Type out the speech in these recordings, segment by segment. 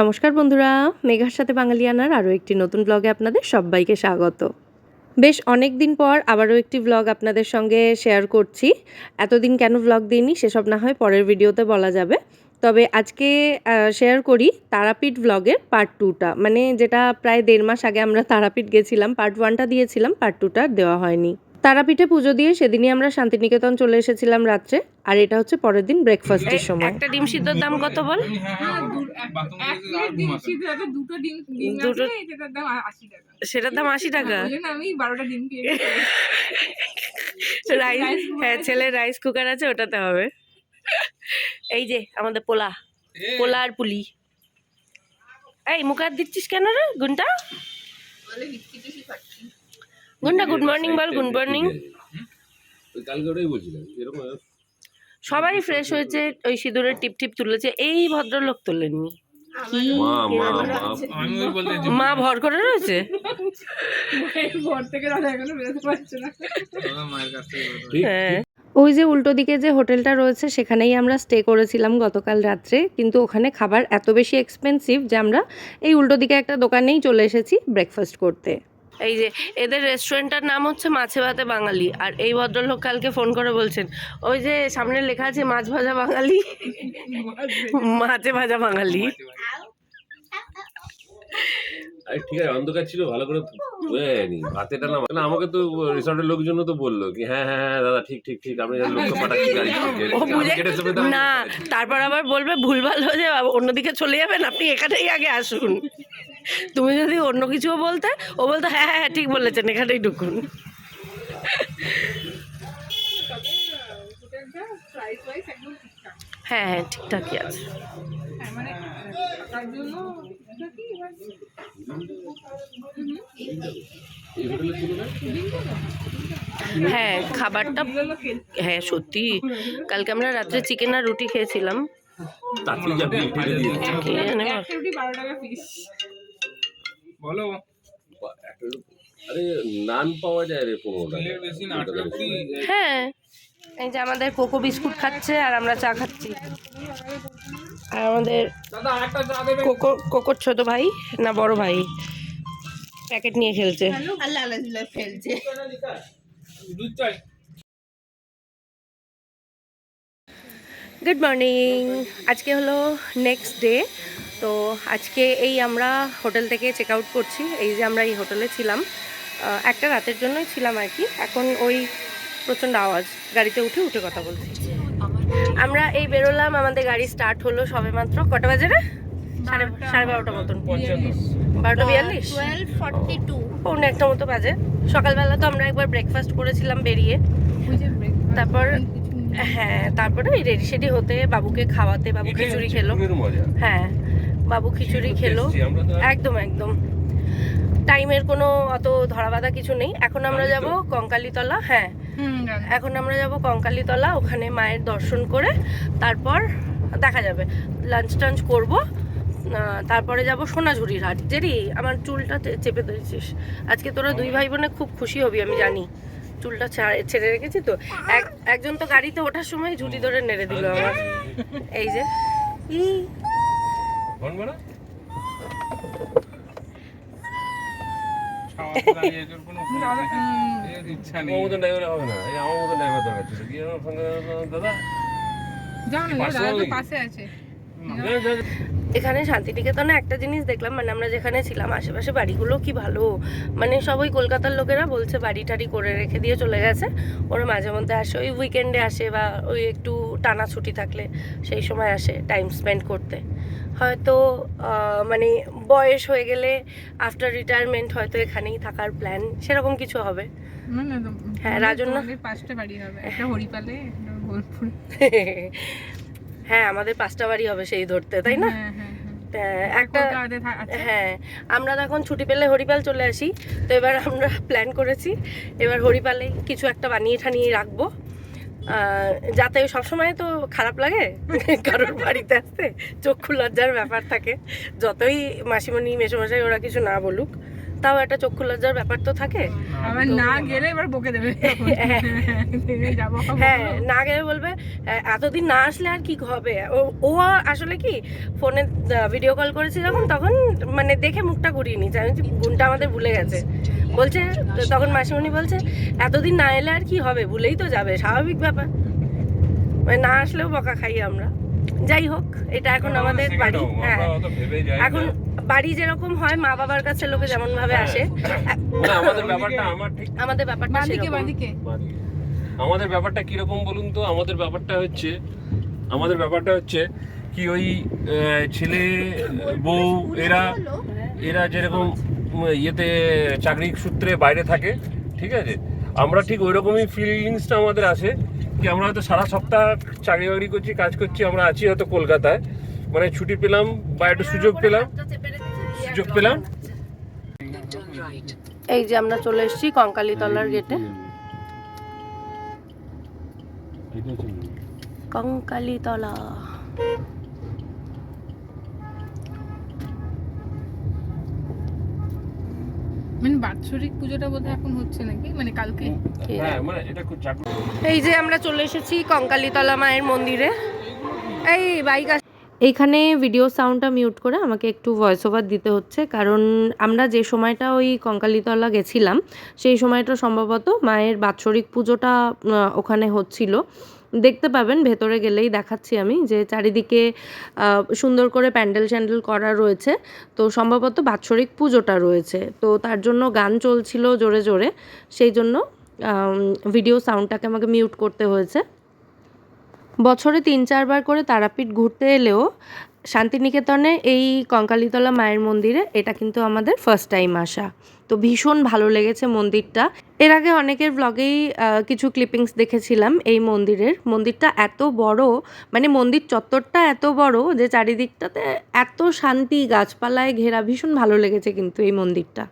নমস্কার বন্ধুরা, মেঘার সাথে বাঙালিয়ানার আরও একটি নতুন ব্লগে আপনাদের সবাইকে স্বাগত। বেশ অনেক দিন পর আবারও একটি ব্লগ আপনাদের সঙ্গে শেয়ার করছি। এতদিন কেন ব্লগ দিইনি সেসব না হয় পরের ভিডিওতে বলা যাবে। তবে আজকে শেয়ার করি তারাপীঠ ব্লগের পার্ট টুটা মানে যেটা প্রায় দেড় মাস আগে আমরা তারাপীঠ গেছিলাম পার্ট ওয়ানটা দিয়েছিলাম পার্ট টুটা দেওয়া হয়নি। তারাপীঠে পুজো দিয়ে সেদিনই আমরা শান্তিনিকেতন চলে এসেছিলাম রাত্রে আর এটা হচ্ছে পরের দিন ব্রেকফাস্টের সময়। একটা ডিম সিদ্ধর দাম কত বল? হ্যাঁ, দুটো। সেটার দাম আশি টাকা? আমি বারোটা ডিম রাইস হ্যাঁ। ছেলের রাইস কুকার আছে ওটাতে হবে। এই যে আমাদের পোলা। পোলা আর পুলি। এই মুখ হাত দিচ্ছিস কেন রে গুনটা? গুনটা গুড মর্নিং বল গুড মর্নিং কালকে ওটাই বলছিলাম এরকম সবাই ফ্রেশ হয়েছে ওই সিঁদুরের টিপ টিপ তুলেছে এই ভদ্রলোক তোলেননি। মা মা মা মা ভর করে রয়েছে? মায়ের ঘর থেকে দাদা এখনও বেরোতে পারছে না। ঠিক। হ্যাঁ। ওই যে উল্টো দিকে যে হোটেলটা রয়েছে সেখানেই আমরা স্টে করেছিলাম গতকাল রাত্রে কিন্তু ওখানে খাবার এত বেশি এক্সপেন্সিভ যে আমরা এই উল্টো দিকে একটা দোকানেই চলে এসেছি ব্রেকফাস্ট করতে। এই যে এদের রেস্টুরেন্টটার নাম হচ্ছে মাছে ভাতে বাঙালি। আর এই ভদ্রলোক কালকে ফোন করে বলছেন ওই যে সামনে লেখা আছে মাছ ভাজা বাঙালি। মাছে ভাজা বাঙালি। ঠিক আছে অন্ধকার ছিল ভালো করে বোঝা যায়নি ভাতেটা না না আমাকে তো রিসর্টের লোকজন তো বলল কি হ্যাঁ হ্যাঁ হ্যাঁ দাদা ঠিক ঠিক ঠিক আমি লোক পাঠাচ্ছি গাড়ি ও বুঝে না তারপর আবার বলবে ভুলভাল হয়ে যাবে অন্যদিকে চলে যাবেন আপনি এখানেই আগে আসুন। তুমি যদি অন্য কিছুও বলতে ও বলতো হ্যাঁ হ্যাঁ ঠিক বলেছেন এখানেই ঢুকুন। হ্যাঁ হ্যাঁ ঠিকঠাকই আছে। হ্যাঁ মানে হ্যাঁ খাবারটা হ্যাঁ সত্যি। কালকে আমরা রাত্রে চিকেন আর রুটি খেয়েছিলাম। বিল। আরে নান পাওয়া যায় রে পনেরো হ্যাঁ এই যে আমাদের কোকো বিস্কুট খাচ্ছে আর আমরা চা খাচ্ছি। আর আমাদের কোকো কোকোর ছোট ভাই না বড় ভাই? প্যাকেট নিয়ে খেলছে। ফেলছে। গুড মর্নিং আজকে হলো নেক্সট ডে তো আজকে এই আমরা হোটেল থেকে চেক আউট করছি। এই যে আমরা এই হোটেলে ছিলাম একটা রাতের জন্যই ছিলাম আর কি। এখন ওই প্রচণ্ড আওয়াজ গাড়িতে উঠে উঠে কথা বলছি। আমরা এই বেরোলাম আমাদের গাড়ি স্টার্ট হলো সবে মাত্র। কটা বাজে রে? সাড়ে সাড়ে বারোটা মতন। বারোটা বিয়াল্লিশ? পৌনে একটা মতো বাজে। সকালবেলা তো আমরা একবার ব্রেকফাস্ট করেছিলাম বেরিয়ে। তারপর হ্যাঁ তারপরে ওই রেডি সেডি হতে বাবুকে খাওয়াতে বাবু খিচুড়ি খেলো। হ্যাঁ। বাবু খিচুড়ি খেলো। একদম একদম। টাইমের কোনো অত ধরাবাধা কিছু নেই। এখন আমরা যাব কঙ্কালীতলা হ্যাঁ। এখন আমরা যাব কঙ্কালীতলা ওখানে মায়ের দর্শন করে তারপর দেখা যাবে। লাঞ্চ টাঞ্চ করব তারপরে যাব সোনাঝুরির হাট। জেরি আমার চুলটা চে- চেপে ধরেছিস। আজকে তোরা দুই ভাই বোনে খুব খুশি হবি আমি জানি। চুলটা ছেড়ে রেখেছি তো। এক একজন তো গাড়িতে ওঠার সময় ঝুটি ধরে নেড়ে দিল আমার। এই যে ই। হবে না। এখানে শান্তিনিকেতনে একটা জিনিস দেখলাম মানে আমরা যেখানে ছিলাম আশেপাশে বাড়িগুলো কি ভালো? মানে সব ওই কলকাতার লোকেরা বলছে বাড়ি টাড়ি করে রেখে দিয়ে চলে গেছে। ওরা মাঝে মধ্যে আসে ওই উইকেন্ডে আসে বা ওই একটু টানা ছুটি থাকলে সেই সময় আসে টাইম স্পেন্ড করতে। হয়তো মানে বয়স হয়ে গেলে আফটার রিটায়ারমেন্ট হয়তো এখানেই থাকার প্ল্যান সেরকম কিছু হবে। হ্যাঁ, আমাদের পাঁচটা বাড়ি হবে একটা হরিপালে হ্যাঁ আমাদের পাঁচটা বাড়ি হবে সেই ধরতে তাই না? হ্যাঁ হ্যাঁ আহ, একটা। হ্যাঁ আমরা তখন ছুটি পেলে হরিপাল চলে আসি তো এবার আমরা প্ল্যান করেছি এবার হরিপালে কিছু একটা বানিয়ে ঠানিয়ে রাখব। যাতে সবসময় তো খারাপ লাগে। কারোর বাড়িতে আসতে চক্ষু লজ্জার ব্যাপার থাকে। যতই মাসিমণি মেসোমশাই ওরা কিছু না বলুক। তাও একটা চক্ষু লজ্জার ব্যাপার তো থাকে। আবার না গেলে এবার বকে দেবে। হ্যাঁ না গেলে বলবে এতদিন না আসলে আর কি হবে? ও ও আসলে কি ফোনে ভিডিও কল করেছি যখন তখন মানে দেখে মুখটা ঘুরিয়ে নিচ্ছে আমি গুণটা আমাদের ভুলে গেছে। বলছে তখন মাসিমণি বলছে এতদিন না এলে আর কি হবে? ভুলেই তো যাবে স্বাভাবিক ব্যাপার। মানে না আসলেও বকা খাই আমরা। যাই হোক এটা এখন আমাদের বাড়ি। হ্যাঁ। এখন বাড়ি যেরকম হয় মা বাবার কাছে লোকে যেমন ভাবে আসে মানে আমাদের ব্যাপারটা আমার ঠিক আমাদের ব্যাপারটা আমাদের ব্যাপারটা কীরকম বলুন তো? আমাদের ব্যাপারটা হচ্ছে আমাদের ব্যাপারটা হচ্ছে কি ওই ছেলে বউ এরা এরা যেরকম ইয়েতে চাকরি সূত্রে বাইরে থাকে ঠিক আছে? আমরা ঠিক ওই রকমই ফিলিংসটা আমাদের আসে। কি আমরা হয়তো সারা সপ্তাহ চাকরি বাকরি করছি কাজ করছি আমরা আছি হয়তো কলকাতায়। মানে ছুটি পেলাম বা একটু সুযোগ পেলাম। সুযোগ পেলাম। এই যে আমরা চলে এসেছি কঙ্কালীতলার গেটে। কঙ্কালীতলা। মানে বাৎসরিক পুজোটা বোধহয় এখন হচ্ছে নাকি? মানে কালকে? হ্যাঁ মানে এটা খুব চাকরি এই যে আমরা চলে এসেছি কঙ্কালীতলা মায়ের মন্দিরে। এই বাইক এইখানে ভিডিও সাউন্ডটা মিউট করে আমাকে একটু ভয়েস ওভার দিতে হচ্ছে কারণ আমরা যে সময়টা ওই কঙ্কালীতলা গেছিলাম সেই সময়টা সম্ভবত মায়ের বাৎসরিক পুজোটা ওখানে হচ্ছিল। দেখতে পাবেন, ভেতরে গেলেই দেখাচ্ছি আমি যে চারিদিকে সুন্দর করে প্যান্ডেল স্যান্ডেল করা রয়েছে। তো সম্ভবত বাৎসরিক পুজোটা রয়েছে। তো তার জন্য গান চলছিল জোরে জোরে। সেই জন্য ভিডিও সাউন্ডটাকে আমাকে মিউট করতে হয়েছে। বছরে তিন চারবার করে তারাপীঠ ঘুরতে এলেও শান্তিনিকেতনে এই কঙ্কালীতলা মায়ের মন্দিরে এটা কিন্তু আমাদের ফার্স্ট টাইম আসা। তো ভীষণ ভালো লেগেছে মন্দিরটা। এর আগে অনেকের ব্লগেই কিছু ক্লিপিংস দেখেছিলাম এই মন্দিরের। মন্দিরটা এত বড় মানে মন্দির চত্বরটা এত বড় যে চারিদিকটাতে এত শান্তি, গাছপালায় ঘেরা, ভীষণ ভালো লেগেছে কিন্তু এই মন্দিরটা।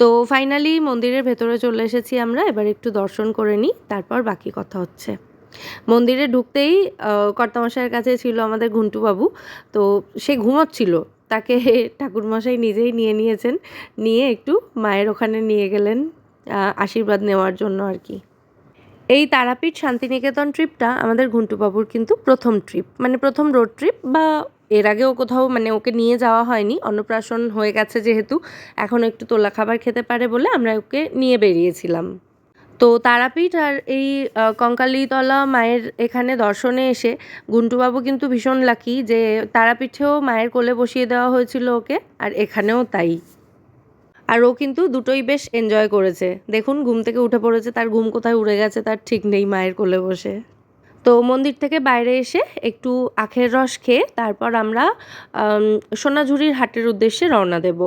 তো ফাইনালি মন্দিরের ভেতরে চলে এসেছি আমরা, এবার একটু দর্শন করে নিই, তারপর বাকি কথা হচ্ছে। মন্দিরে ঢুকতেই কর্তামশাইয়ের কাছে ছিল আমাদের ঘুন্টু বাবু তো সে ঘুমোচ্ছিল। তাকে ঠাকুরমশাই নিজেই নিয়ে নিয়েছেন। নিয়ে একটু মায়ের ওখানে নিয়ে গেলেন আশীর্বাদ নেওয়ার জন্য আর কি। এই তারাপীঠ শান্তিনিকেতন ট্রিপটা আমাদের ঘুন্টুবাবুর কিন্তু প্রথম ট্রিপ। মানে প্রথম রোড ট্রিপ বা এর আগেও কোথাও মানে ওকে নিয়ে যাওয়া হয়নি। অন্নপ্রাশন হয়ে গেছে যেহেতু, এখন একটু তোলা খাবার খেতে পারে বলে আমরা ওকে নিয়ে বেরিয়েছিলাম। তো তারাপীঠ আর এই কঙ্কালীতলা মায়ের এখানে দর্শনে এসে গুন্টুবাবু কিন্তু ভীষণ লাকি যে তারাপীঠেও মায়ের কোলে বসিয়ে দেওয়া হয়েছিল ওকে, আর এখানেও তাই। আর ও কিন্তু দুটোই বেশ এনজয় করেছে। দেখুন, ঘুম থেকে উঠে পড়েছে, তার ঘুম কোথায় উড়ে গেছে, তার ঠিক নেই মায়ের কোলে বসে। তো মন্দির থেকে বাইরে এসে একটু আখের রস খেয়ে তারপর আমরা সোনাঝুরির হাটের উদ্দেশ্যে রওনা দেব।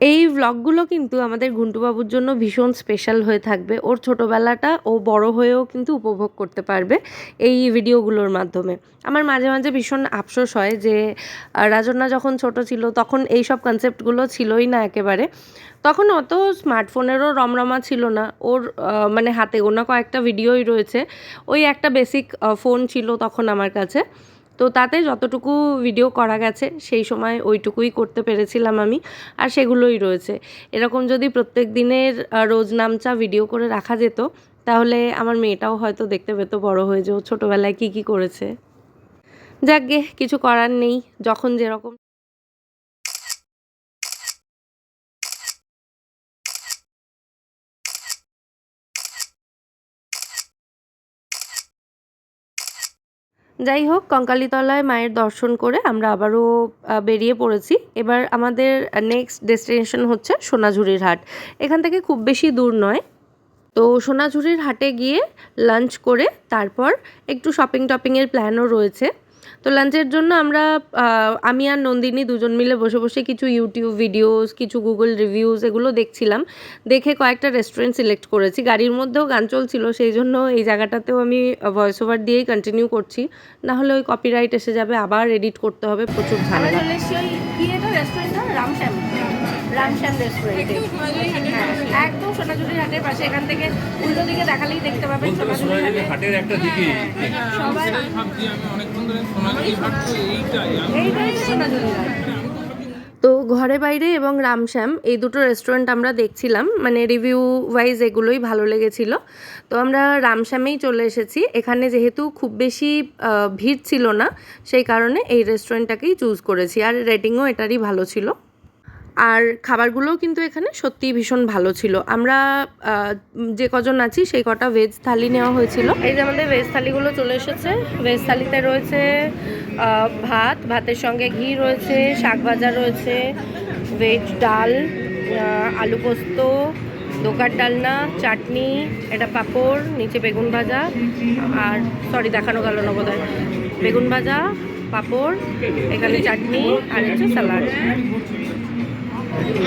এই ভ্লগগুলো কিন্তু আমাদের ঘুন্টুবাবুর জন্য ভীষণ স্পেশাল হয়ে থাকবে। ওর ছোটোবেলাটা ও বড় হয়েও কিন্তু উপভোগ করতে পারবে এই ভিডিওগুলোর মাধ্যমে। আমার মাঝে মাঝে ভীষণ আফসোস হয় যে আহ, রাজন্না যখন ছোট ছিল তখন এই সব কনসেপ্টগুলো ছিলই না একেবারে। তখন অত স্মার্টফোনেরও রমরমা ছিল না। ওর মানে হাতে গোনা কয়েকটা ভিডিওই রয়েছে। ওই একটা বেসিক ফোন ছিল তখন আমার কাছে। তো তাতে যতটুকু ভিডিও করা গেছে, সেই সময় ওইটুকুই করতে পেরেছিলাম আমি, আর সেগুলোই রয়েছে। এরকম যদি প্রত্যেক দিনের রোজ নামচা ভিডিও করে রাখা যেত, তাহলে আমার মেয়েটাও হয়তো দেখতে পেতো বড় হয়ে যে ও ছোটোবেলায় কী কী করেছে। যাকগে কিছু করার নেই, যখন যেরকম যাই হোক, কঙ্কালীতলায় মায়ের দর্শন করে আমরা আবারও বেরিয়ে পড়েছি। এবার আমাদের নেক্সট ডেস্টিনেশন হচ্ছে সোনাঝুরির হাট। এখান থেকে খুব বেশি দূর নয়। তো সোনাঝুরির হাটে গিয়ে লাঞ্চ করে তারপর একটু শপিং টপিংয়ের প্ল্যানও রয়েছে। তো লাঞ্চের জন্য আমরা আমি আর নন্দিনী দুজন মিলে বসে বসে কিছু ইউটিউব ভিডিওস কিছু গুগল রিভিউজ এগুলো দেখছিলাম। দেখে কয়েকটা রেস্টুরেন্ট সিলেক্ট করেছি। গাড়ির মধ্যেও গান চলছিল সেই জন্য এই জায়গাটাতেও আমি ভয়েস ওভার দিয়েই কন্টিনিউ করছি। না হলে ওই কপিরাইট এসে যাবে আবার এডিট করতে হবে প্রচুর ঝামেলা। রেস্টুরেন্টটা রামশ্যাম। রামশ্যাম রেস্টুরেন্টে একদম সোনাঝুরির হাটের পাশে এখান থেকে উল্টো দিকে দেখালেই দেখতে পাবেন সোনাঝুরির হাটের একটা দিকে। সবাই সেটাই ভাবছি আমি অনেকক্ষণ ধরে সোনাঝুরি তো এইটাই সোনাঝুরির হাট। তো ঘরে বাইরে এবং রামশ্যাম এই দুটো রেস্টুরেন্ট আমরা দেখছিলাম মানে রিভিউ ওয়াইজ এগুলোই ভালো লেগেছিল। তো আমরা রামশ্যামেই চলে এসেছি। এখানে যেহেতু খুব বেশি ভিড় ছিল না সেই কারণে এই রেস্টুরেন্টটাকেই চুজ করেছি। আর রেটিংও এটারই ভালো ছিল। আর খাবারগুলোও কিন্তু এখানে সত্যিই ভীষণ ভালো ছিল। আমরা যে কজন আছি সেই কটা ভেজ থালি নেওয়া হয়েছিল। এই যে আমাদের ভেজ থালিগুলো চলে এসেছে। ভেজ থালিতে রয়েছে ভাত, ভাতের সঙ্গে ঘি রয়েছে, শাক ভাজা রয়েছে ভেজ ডাল আলু পোস্ত, দোকার ডালনা, চাটনি, এটা পাঁপড়, নিচে বেগুন ভাজা, আর সরি দেখানো গেল না বোধহয়। বেগুন ভাজা, পাঁপড়, এখানে চাটনি, আর হচ্ছে স্যালাড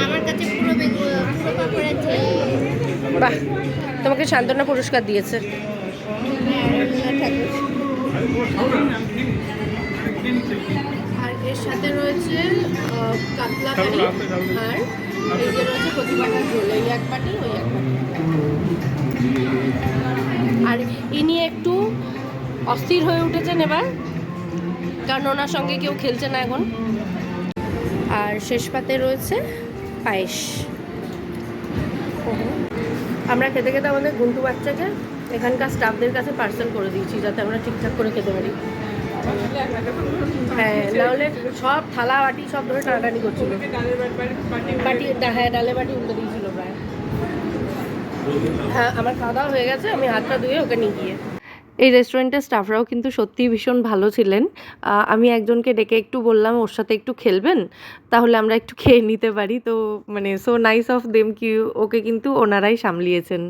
আমার কাছে পুরো পুরো পাপড়ের যে বাহ তোমাকে সান্ত্বনা পুরস্কার দিয়েছে। আর এর সাথে রয়েছে কাতলা কারি আর এই যে রয়েছে কচি ঝোল এই এক বাটি ওই এক বাটি। আর ইনি একটু অস্থির হয়ে উঠেছেন এবার কারণ ওনার সঙ্গে কেউ খেলছে না এখন। আর শেষ পাতে রয়েছে পায়েস। আমরা খেতে খেতে আমাদের গুন্টু বাচ্চাকে এখানকার স্টাফদের কাছে পার্সেল করে দিয়েছি যাতে আমরা ঠিকঠাক করে খেতে পারি। হ্যাঁ নাহলে সব থালা, বাটি, সব ধরে টানাটানি করছিল। বাটি হ্যাঁ ডালে বাটি উল্টে দিয়েছিল প্রায়। হ্যাঁ আমার খাওয়া দাওয়া হয়ে গেছে, আমি হাতটা ধুয়ে ওকে নিয়ে গিয়ে এই রেস্টুরেন্টের স্টাফরাও কিন্তু সত্যিই ভীষণ ভালো ছিলেন। আমি একজনকে ডেকে একটু বললাম, ওর সাথে একটু খেলবেন? তাহলে আমরা একটু খেয়ে নিতে পারি। তো মানে সো নাইস অফ দেম কি, ওকে কিন্তু ওনারাই সামলিয়েছেন।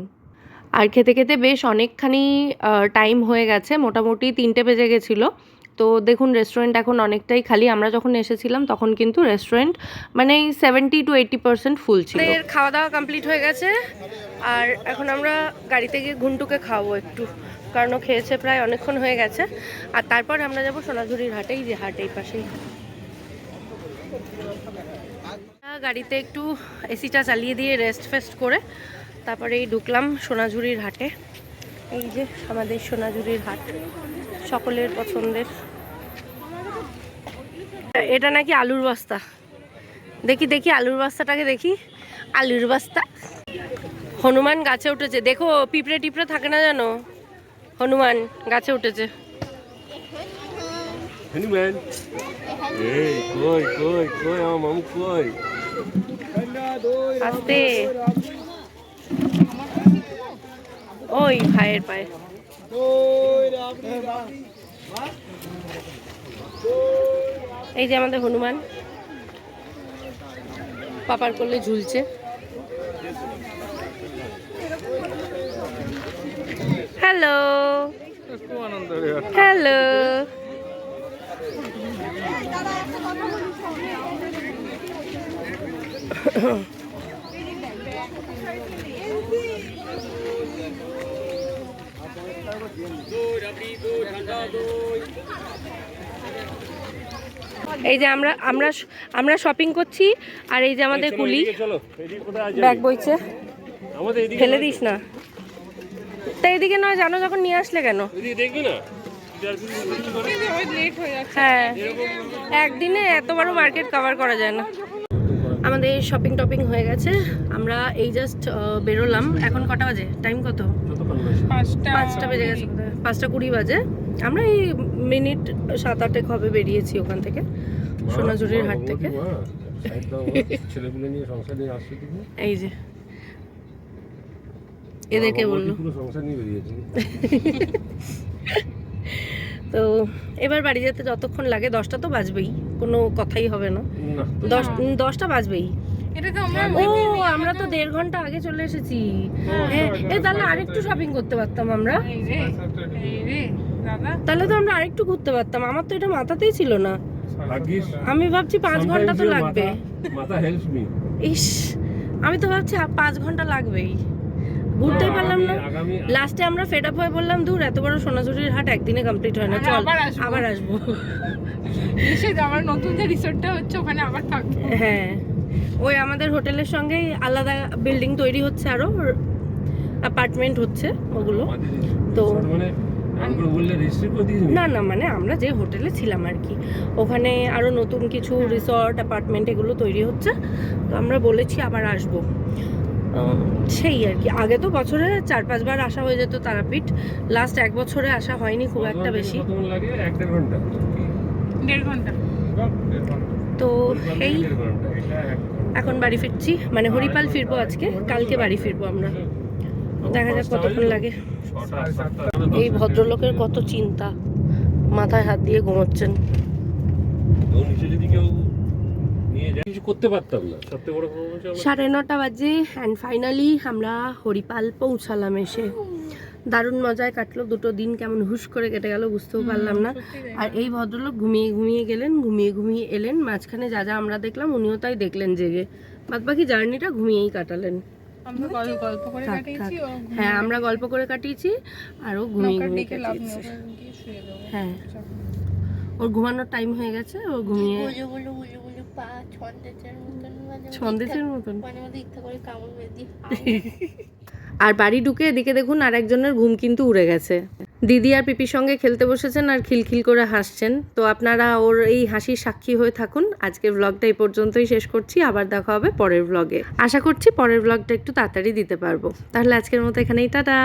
আর খেতে খেতে বেশ অনেকখানি টাইম হয়ে গেছে, মোটামুটি তিনটে বেজে গেছিল। তো দেখুন রেস্টুরেন্ট এখন অনেকটাই খালি। আমরা যখন এসেছিলাম, তখন কিন্তু রেস্টুরেন্ট মানে seventy to eighty percent full ছিল। খাওয়া দাওয়া কমপ্লিট হয়ে গেছে। আর এখন আমরা গাড়িতে গিয়ে ঘুন্টুকে খাওয়াবো একটু। কারণ খেয়েছে প্রায় অনেকক্ষণ হয়ে গেছে। আর তারপর আমরা যাব সোনাঝুরির হাটেই যে হাট এই পাশেই। গাড়িতে একটু এসিটা চালিয়ে দিয়ে রেস্ট ফেস্ট করে তারপরে এই ঢুকলাম সোনাঝুরির হাটে। এই যে আমাদের সোনাঝুরির হাট, সকলের পছন্দের। এটা নাকি আলুর বস্তা। দেখি দেখি আলুর বস্তাটাকে দেখি। আলুর বস্তা। হনুমান গাছে উঠেছে। দেখো, পিঁপড়ে টিপড়ে থাকে না জানো হনুমান গাছে উঠেছে। হনুমান? এই কই কই কই আমার মামু কই? আস্তে। ওই ভাইয়ের পায়ে। এই যে আমাদের হনুমান। পাপার করলে ঝুলছে। হ্যালো হ্যালো এই যে আমরা আমরা আমরা শপিং করছি আর এই যে আমাদের কুলি? ব্যাগ বইছে। ফেলে দিস না। তা এদিকে নয় জানো যখন নিয়ে আসলে কেন? দেখবি না? হয়ে। যাচ্ছে হ্যাঁ একদিনে এত বড় মার্কেট কভার করা যায় না। আমাদের শপিং টপিং হয়ে গেছে। আমরা এই জাস্ট বেরোলাম। এখন কটা বাজে? টাইম কত? পাঁচটা। পাঁচটা বেজে গেছে পাঁচটা কুড়ি বাজে। আমরা এই মিনিট সাত আটেক হবে বেরিয়েছি ওখান থেকে সোনাঝুরির হাট থেকে। এই যে। এদেরকে বলল কি পুরো সংসার নিয়ে বেরিয়েছে তো এবার বাড়ি যেতে যতক্ষণ লাগে দশটা তো বাজবেই কোনো কথাই হবে না। দশ দশটা বাজবেই। তো আমরা ও আমরা তো দেড় ঘণ্টা আগে চলে এসেছি। হ্যাঁ। এ তাহলে আরেকটু শপিং করতে পারতাম আমরা। এই রে এই রে দাদা। তাহলে তো আমরা আরেকটু ঘুরতে পারতাম। আমার তো এটা মাথাতেই ছিল না। আমি ভাবছি পাঁচ ঘণ্টা তো লাগবে। ইস আমি তো ভাবছি পাঁচ ঘণ্টা লাগবেই। ঘুরতেই পারলাম না। লাস্টে আমরা ফেড আপ হয়ে বললাম দূর এত বড় সোনাঝুরির হাট একদিনে কমপ্লিট হয় না চল আবার আসব। এসে আমার নতুন যে রিসোর্টটা হচ্ছে ওখানে আবার থাকব। হ্যাঁ। ওই আমাদের হোটেলের সঙ্গেই আলাদা বিল্ডিং তৈরি হচ্ছে আরও অ্যাপার্টমেন্ট হচ্ছে ওগুলো। তো- মানে না না মানে আমরা যে হোটেলে ছিলাম আর কি ওখানে আরও নতুন কিছু রিসর্ট অ্যাপার্টমেন্ট এগুলো তৈরি হচ্ছে। তো আমরা বলেছি আবার আসব। সেই আর কি। আগে তো বছরে চার পাঁচবার আসা হয়ে যেত তারাপীঠ। লাস্ট এক বছরে আসা হয়নি খুব একটা বেশি। কতক্ষণ লাগে এক দেড় ঘণ্টা। দেড় ঘণ্টা। দেড় ঘণ্টা তো এই। এখন বাড়ি ফিরছি। মানে হরিপাল ফিরবো আজকে কালকে বাড়ি ফিরবো আমরা। দেখা যাক কতক্ষণ লাগে। এই ভদ্রলোকের কত চিন্তা। মাথায় হাত দিয়ে ঘুমোচ্ছেন তো নিচে যদি কেউ নিয়ে যায় কিছু করতে পারতাম না। সবথেকে বড় কথা হচ্ছে সাড়ে নটা বাজে অ্যান্ড ফাইনালি আমরা হরিপাল পৌঁছালাম এসে। দারুণ মজায় কাটলো দুটো দিন কেমন হুশ করে কেটে গেল বুঝতেও পারলাম না। আর এই ভদ্রলোক ঘুমিয়ে ঘুমিয়ে গেলেন ঘুমিয়ে ঘুমিয়ে এলেন মাঝখানে যা যা আমরা দেখলাম উনিও তাই দেখলেন জেগে। বাদ বাকি জার্নিটা ঘুমিয়েই কাটালেন। হ্যাঁ আমরা গল্প করে কাটিয়েছি আর ও ঘুমিয়ে ঘুমিয়ে কাটিয়েছে। হ্যাঁ। ওর ঘুমানোর টাইম হয়ে গেছে ও ঘুমিয়ে পা মতন মতন। ইচ্ছা করে কামড় মেরে দিই আর বাড়ি ঢুকে এদিকে দেখুন আর একজনের ঘুম কিন্তু উড়ে গেছে। দিদি আর পিপির সঙ্গে খেলতে বসেছেন আর খিলখিল করে হাসছেন। তো আপনারা ওর এই হাসির সাক্ষী হয়ে থাকুন। আজকের ব্লগটা এই পর্যন্তই শেষ করছি। আবার দেখা হবে পরের ব্লগে আশা করছি পরের ব্লগটা একটু তাড়াতাড়ি দিতে পারব। তাহলে আজকের মতো এখানেই টাটা!